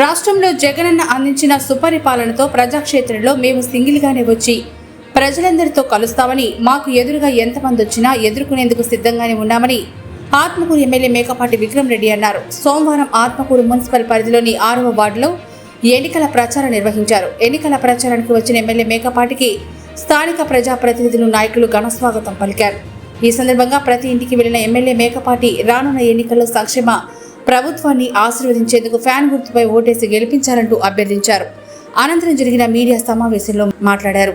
రాష్ట్రంలో జగనన్న అందించిన సుపరిపాలనతో ప్రజాక్షేత్రంలో మేము సింగిల్గానే వచ్చి ప్రజలందరితో కలుస్తామని మాకు ఎదురుగా ఎంతమంది వచ్చినా ఎదుర్కొనేందుకు సిద్ధంగానే ఉన్నామని ఆత్మకూరు ఎమ్మెల్యే మేకపాటి విక్రమ్ రెడ్డి అన్నారు. సోమవారం ఆత్మకూరు మున్సిపల్ పరిధిలోని ఆరవ వార్డులో ఎన్నికల ప్రచారం నిర్వహించారు. ఎన్నికల ప్రచారానికి వచ్చిన ఎమ్మెల్యే మేకపాటికి స్థానిక ప్రజాప్రతినిధులు నాయకులు ఘనస్వాగతం పలికారు. ఈ సందర్భంగా ప్రతి ఇంటికి వెళ్ళిన ఎమ్మెల్యే మేకపాటి రానున్న ఎన్నికల్లో సంక్షేమ ప్రభుత్వాన్ని ఆశీర్వదించేందుకు ఫ్యాన్ గుర్తుపై ఓటేసి గెలిపించాలంటూ అభ్యర్థించారు. అనంతరం జరిగిన మీడియా సమావేశంలో మాట్లాడారు.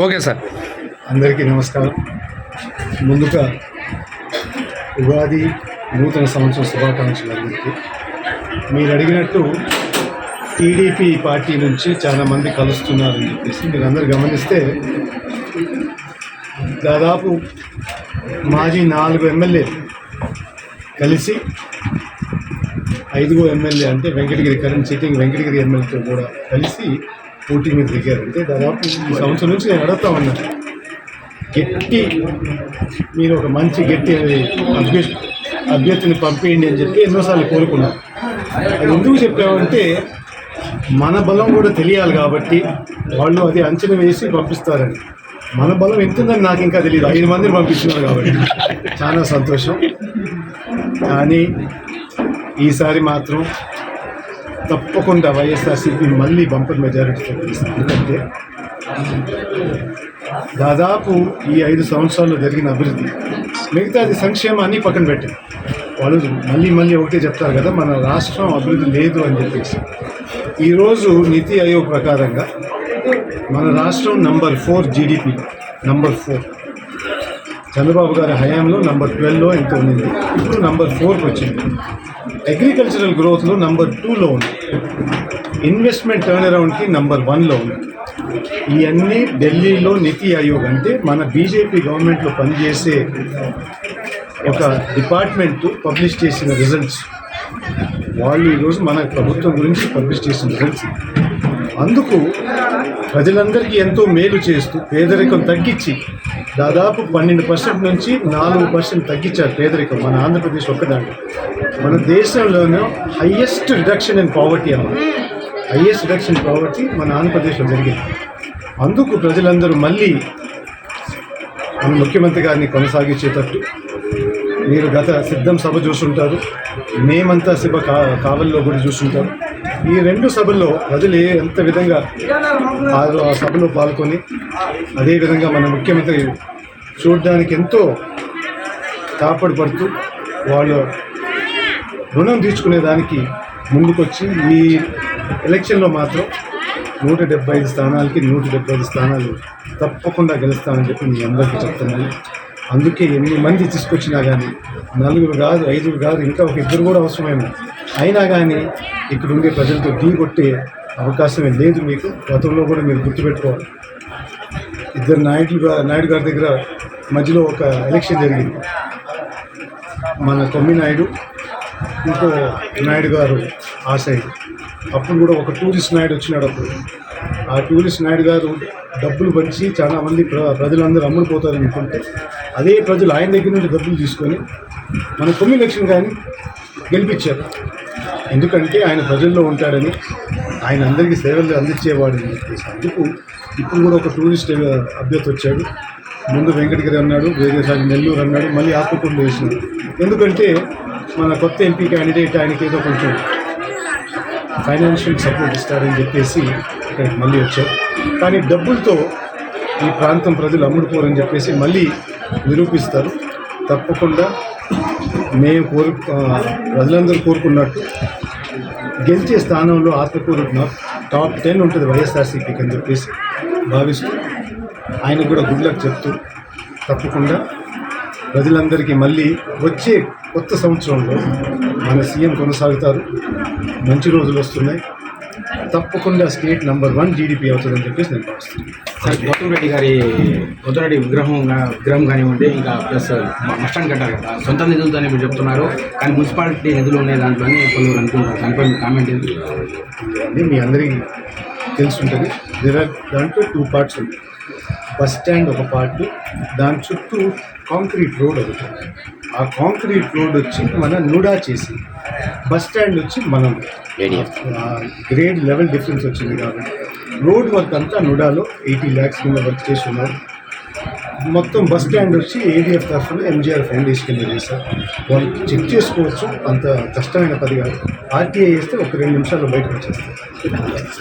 Okay sir. అందరికీ నమస్కారం. ముందుగా ఉగాది నూతన సంవత్సరం శుభాకాంక్షలు అందరికీ. మీరు అడిగినట్టు టీడీపీ పార్టీ నుంచి చాలామంది కలుస్తున్నారని చెప్పేసి మీరు అందరు గమనిస్తే దాదాపు మాజీ నాలుగు ఎమ్మెల్యేలు కలిసి ఐదుగో ఎమ్మెల్యే అంటే వెంకటగిరి కరెంట్ సిట్టింగ్ వెంకటగిరి ఎమ్మెల్యేతో కూడా కలిసి పోటీ మీద దిగారు. అంటే దాదాపు ఈ సంవత్సరం నుంచి నేను అడుగుతా ఉన్నాను గట్టి మీరు ఒక మంచి గట్టి అభ్యర్థి అభ్యర్థిని పంపేయండి అని చెప్పి ఎన్నోసార్లు కోరుకున్నాను అది ఎందుకు చెప్పామంటే మన బలం కూడా తెలియాలి కాబట్టి వాళ్ళు అది అంచనా వేసి పంపిస్తారని. మన బలం ఎంతుందని నాకు ఇంకా తెలియదు. ఐదు మందిని పంపిస్తున్నారు కాబట్టి. చాలా సంతోషం. కానీ ఈసారి మాత్రం తప్పకుండా వైఎస్ఆర్సీపీ మళ్ళీ బంపర్ మెజారిటీతో గెలుస్తుంది. ఎందుకంటే దాదాపు ఈ ఐదు సంవత్సరాల్లో జరిగిన అభివృద్ధి మిగతాది సంక్షేమాన్ని పక్కన పెట్టారు. వాళ్ళు మళ్ళీ మళ్ళీ ఒకటే చెప్తారు కదా మన రాష్ట్రం అభివృద్ధి లేదు అని చెప్పేసి. ఈరోజు నీతి ఆయోగ్ ప్రకారంగా మన రాష్ట్రం number four GDP number four Chandrababu గారి హయాంలో నంబర్ ట్వెల్వ్లో ఎంత ఉండింది ఇప్పుడు నంబర్ ఫోర్కి వచ్చింది. అగ్రికల్చరల్ గ్రోత్లో నంబర్ టూలో ఉంది. ఇన్వెస్ట్మెంట్ టర్న్ అరౌండ్కి నంబర్ వన్లో ఉంది. ఇవన్నీ ఢిల్లీలో నీతి ఆయోగ్ అంటే మన బీజేపీ గవర్నమెంట్లో పనిచేసే ఒక డిపార్ట్మెంట్ పబ్లిష్ చేసిన రిజల్ట్స్. వాళ్ళు ఈరోజు మన ప్రభుత్వం గురించి పబ్లిష్ చేసిన రిజల్ట్స్. అందుకు ప్రజలందరికీ ఎంతో మేలు చేస్తూ పేదరికం తగ్గించి దాదాపు పన్నెండు పర్సెంట్ నుంచి నాలుగు పర్సెంట్ తగ్గించారు పేదరికం మన ఆంధ్రప్రదేశ్ ఒక్కదాంట్లో. మన దేశంలోనే హయ్యెస్ట్ రిడక్షన్ ఇన్ పావర్టీ అన్నమాట హయ్యెస్ట్ రిడక్షన్ ఇన్ పావర్టీ మన ఆంధ్రప్రదేశ్లో జరిగింది. అందుకు ప్రజలందరూ మళ్ళీ మన ముఖ్యమంత్రి గారిని కొనసాగించేటట్టు మీరు గత సిద్ధం సభ చూసుంటారు మేమంతా సభ కా కావల్లో కూడా చూసుంటారు ఈ రెండు సభల్లో ప్రజలు ఎంత విధంగా ఆ ఆ సభలో పాల్గొని అదేవిధంగా మన ముఖ్యమంత్రి చూడడానికి ఎంతో తాపడపడుతూ వాళ్ళు రుణం తీసుకునేదానికి ముందుకొచ్చి ఈ ఎలక్షన్లో మాత్రం నూట డెబ్బై ఐదు స్థానాలకి నూట డెబ్బై ఐదు స్థానాలు తప్పకుండా గెలుస్తామని చెప్పి మీ అందరికీ చెప్తున్నాను. అందుకే ఎన్ని మంది తీసుకొచ్చినా కానీ నలుగురు కాదు ఐదుగురు కాదు ఇంకా ఒక ఇద్దరు కూడా అవసరమేమో. అయినా కానీ ఇక్కడ ఉండే ప్రజలతో ఢీ కొట్టే అవకాశమే లేదు మీకు. గతంలో కూడా మీరు గుర్తుపెట్టుకోవాలి. ఇద్దరు నాయుడు నాయుడు గారి దగ్గర మధ్యలో ఒక ఎలక్షన్ జరిగింది. మన కొమ్మి నాయుడు ఇంకో నాయుడు గారు ఆ సైడ్. అప్పుడు కూడా ఒక టూరిస్ట్ నాయుడు వచ్చినాడు అప్పుడు. ఆ టూరిస్ట్ నాయుడు గారు డబ్బులు పంచి చాలా మంది ప్ర ప్రజలందరూ అమ్ముడుపోతారు అనుకుంటే అదే ప్రజలు ఆయన దగ్గర నుండి డబ్బులు తీసుకొని మన కొమ్మి లక్ష్మి గారిని గెలిపించారు. ఎందుకంటే ఆయన ప్రజల్లో ఉంటాడని ఆయన అందరికీ సేవలు అందించేవాడని చెప్పేసి అందుకు ఇప్పుడు కూడా ఒక టూరిస్ట్ అభ్యర్థి వచ్చాడు. ముందు వెంకటగిరి అన్నాడు వేరేసారి నెల్లూరు అన్నాడు మళ్ళీ ఆత్మకూరులో వేసినాడు. ఎందుకంటే మన కొత్త ఎంపీ క్యాండిడేట్ ఆయనకి ఏదో కొంచెం ఫైనాన్షియల్ సపోర్ట్ ఇస్తారని చెప్పేసి ఇక్కడికి మళ్ళీ వచ్చారు కానీ డబ్బులతో ఈ ప్రాంతం ప్రజలు అమ్ముడుకోరని చెప్పేసి మళ్ళీ నిరూపిస్తారు. తప్పకుండా మేము కోరు ప్రజలందరూ కోరుకున్నట్టు గెలిచే స్థానంలో ఆత్మకూరు టాప్ టెన్ ఉంటుంది వైఎస్ఆర్సీపీకి అని చెప్పేసి భావిస్తూ ఆయన కూడా గుడ్ లక్ చెప్తూ తప్పకుండా ప్రజలందరికీ మళ్ళీ వచ్చే కొత్త సంవత్సరంలో మన సీఎం కొనసాగుతారు. మంచి రోజులు వస్తున్నాయి. తప్పకుండా స్టేట్ నెంబర్ వన్ జీడిపి అవుతుందని చెప్పేసి నేను భావిస్తున్నాను. సార్ గౌతమ్ రెడ్డి గారి గౌతమ్ రెడ్డి విగ్రహం విగ్రహం కానివ్వండి ఇంకా ప్లస్ మస్టాండ్ కట్టారు కదా సొంత నిధులతోనే మీరు చెప్తున్నారు. కానీ మున్సిపాలిటీ నిధులు ఉన్నాయి దాంట్లోనే కొందరు అనుకుంటారు. దానిపై మీ కామెంట్ ఏంటి? మీ అందరికీ తెలుసుంటుంది. దాంట్లో టూ పార్ట్స్ ఉంటాయి బస్ స్టాండ్ ఒక పార్ట్ దాని చుట్టూ కాంక్రీట్ రోడ్ ఒకటి ఆ కాంక్రీట్ రోడ్ వచ్చి మన నుడా చేసి బస్ స్టాండ్ వచ్చి మనం. గ్రేడ్ లెవెల్ డిఫరెన్స్ వచ్చింది కాబట్టి. రోడ్ వర్క్ అంతా నుడాలో ఎయిటీ ల్యాక్స్ కింద వర్క్ చేసి ఉన్నారు మొత్తం బస్ స్టాండ్ వచ్చి ఏడిఎఫ్ తరఫున ఎంజిఆర్ ఫౌండేషన్ కింద చేశారు. వాళ్ళు చెక్ చేసుకోవచ్చు అంత కష్టమైన పని కాదు. ఆర్టీఐ వేస్తే ఒక రెండు నిమిషాల్లో బయటకు వచ్చేస్తారు.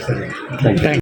సరే.